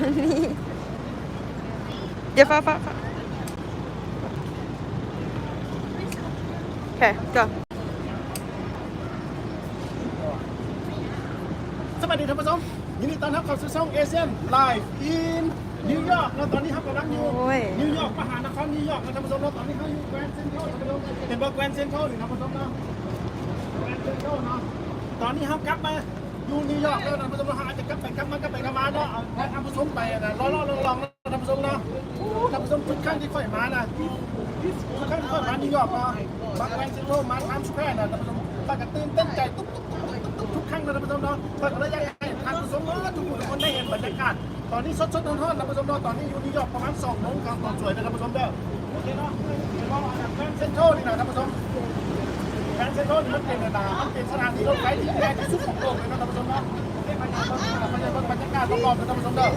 นี่เดี๋ยวฟ้าฟ้าฟ้าโอเค go สวัสดีท่านผู้ชมยินดีต้อนรับเข้าสู่ช่องเอเชียนไลฟ์อินนิวยอร์กแล้วตอนนี้ครับกำลังอยู่โอ้ย นิวยอร์กมหานครนิวยอร์กนะท่านผู้ชมแล้วตอนนี้เขาอยู่แกรนด์เซ็นทรัลท่านผู้ชมเห็นบอกแกรนด์เซ็นทรัลหรือท่านผู้ชมเนาะแกรนด์เซ็นทรัลเนาะตอนนี้เขากลับมา อยู่นิวยอร์กแล้วท่านผู้ชมเราอาจจะกลับไปกลับมากลับไปกลับมาเนาะเอาให้ท่านผู้ชมไปนะรอรอลองลองๆนะท่านผู้ชมเนาะท่านผู้ชมทุกครั้งที่ค่อยมานะทุกครั้งที่ค่อยมานิวยอร์กเนาะมาแกรนซ็นทรัลมาไทม์สแควร์นะท่านผู้ชมป้าก็ตื่นเต้นใจตุ๊บตุ๊บตุ๊บตุ๊บตุ๊บทุกครั้งนะท่านผู้ชมเนาะป้าก็เลยอยากให้ท่านผู้ชมเนาะทุกคนได้เห็นบรรยากาศตอนนี้สดๆร้อนๆท่านผู้ชมเนาะตอนนี้อยู่นิวยอร์กประมาณ2โมงกลางตอนสวยนะท่านผู้ชมเด้อโอเคเนาะเดี๋ยวเราเอาแบบแกรนซ็นทรัลนี่นะท่านผู้ชม แกรนเซนทรัลมันเป็นนามันเป็นสถานที่รถไฟที่ใหญ่ที่สุดของโลกเลยนะท่านผู้ชมนะให้บรรยากาศบรรยากาศบรรยากาศรอบๆนะท่านผู้ชมเด้อ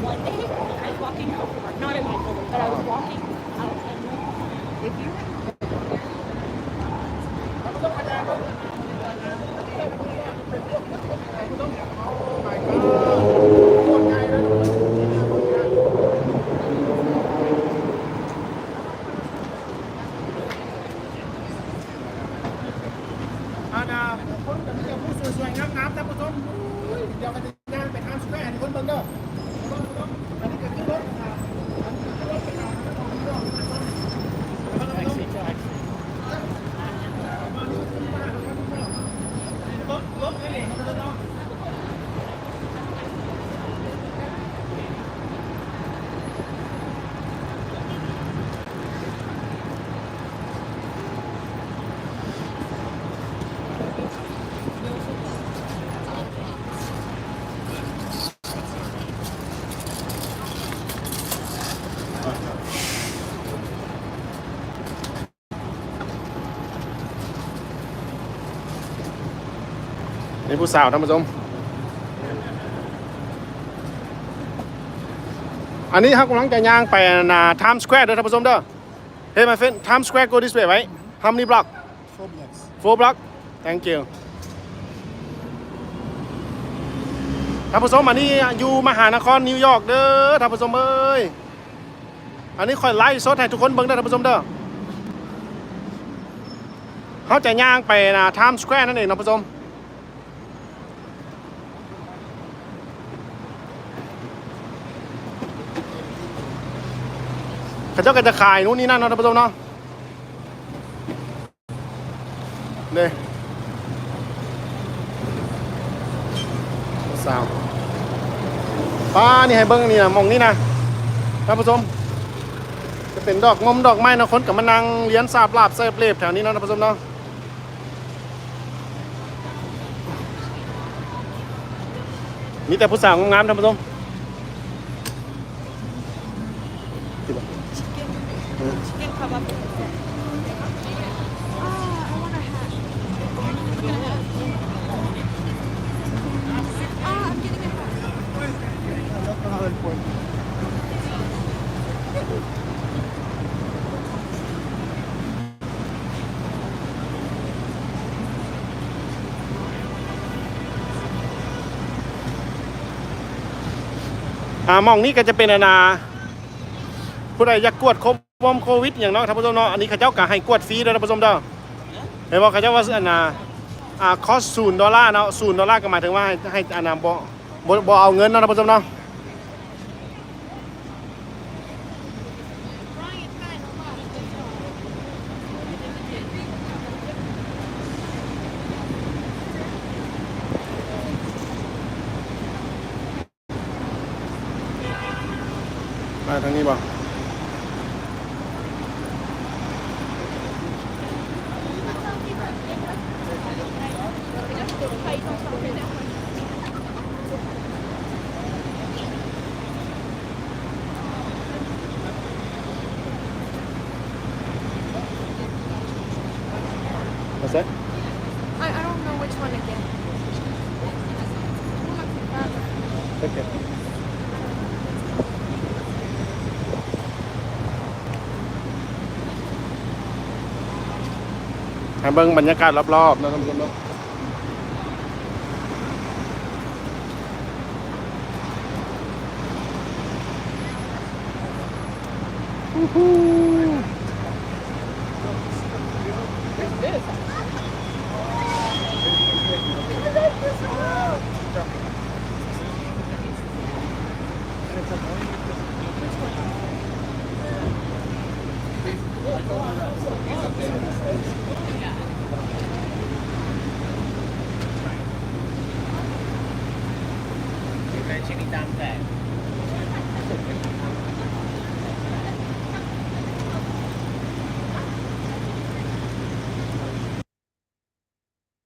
One day, I was walking out, not in my home, but I was walking out and if you อาณาคนจะมีแต่ผู้สวยๆงามๆท่านผู้ชมอุ้ยเดี๋ยวกันจะย่างไปทางสแควร์นี่คนเบิ่งเด้ออันนี้ก็คือรถอ่าอันนี้ก็คือรถไปทางนิวยอร์กนะครับแท็กซี่แท็กซี่รถรถไอ้เหล่มันจะเนาะ นี่ผู้สาวท่านผู้ชม อันนี้ครับกำลังจะย่างไปนาไทม์สแควร์เด้อท่านผู้ชมเด้อ Hey my friend Times Square go this way right How many block Four blocks. Four block Thank you ท่านผู้ชมอันนี้อยู่มหานครนิวยอร์กเด้อท่านผู้ชมเอ้ย อันนี้คอยไล่สดให้ทุกคนเบิ่งเด้ท่านผู้ชมเด้อเขาจะย่างไปนะไทม์สแควร์นั่นเองท่านผู้ชมเขาเจ้าก็จะขายนู่นนี่นั่นเนาะท่านผู้ชมเนาะเนี่ยสาวป้านี่ให้เบิ้งนี่นะมองนี่นะท่านผู้ชม เป็นดอกมมดอกไม้นะคนกับมานั่งเลี้ยนสาบลาบเสิร์ฟเลบแถวนี้เนาะท่านผู้ชมเนาะมีแต่ผู้สาวงามๆท่านผู้ชม อ่ามองนี้ก็จะเป็นอนา ผู้ใดอยากกวดโควมโควิดอย่างน้องท่านผู้ชมเนาะอันนี้เขาเจ้าก็ให้กวดฟรีด้วยท่านผู้ชมเด้อเห็นบอกเขาเจ้าว่าอันนาอ่าคอสศูนย์ดอลลาร์เนาะศูนย์ดอลลาร์ก็หมายถึงว่าให้ให้อันนาบ่บ่บ่เอาเงินเนาะท่านผู้ชมเนาะ มาทางนี้บ่ What's that? I, I don't know which one again Okay. ให้เบิ่งบรรยากาศรอบๆนะท่านผู้ชมเนาะ ชียงนี้ตามแต่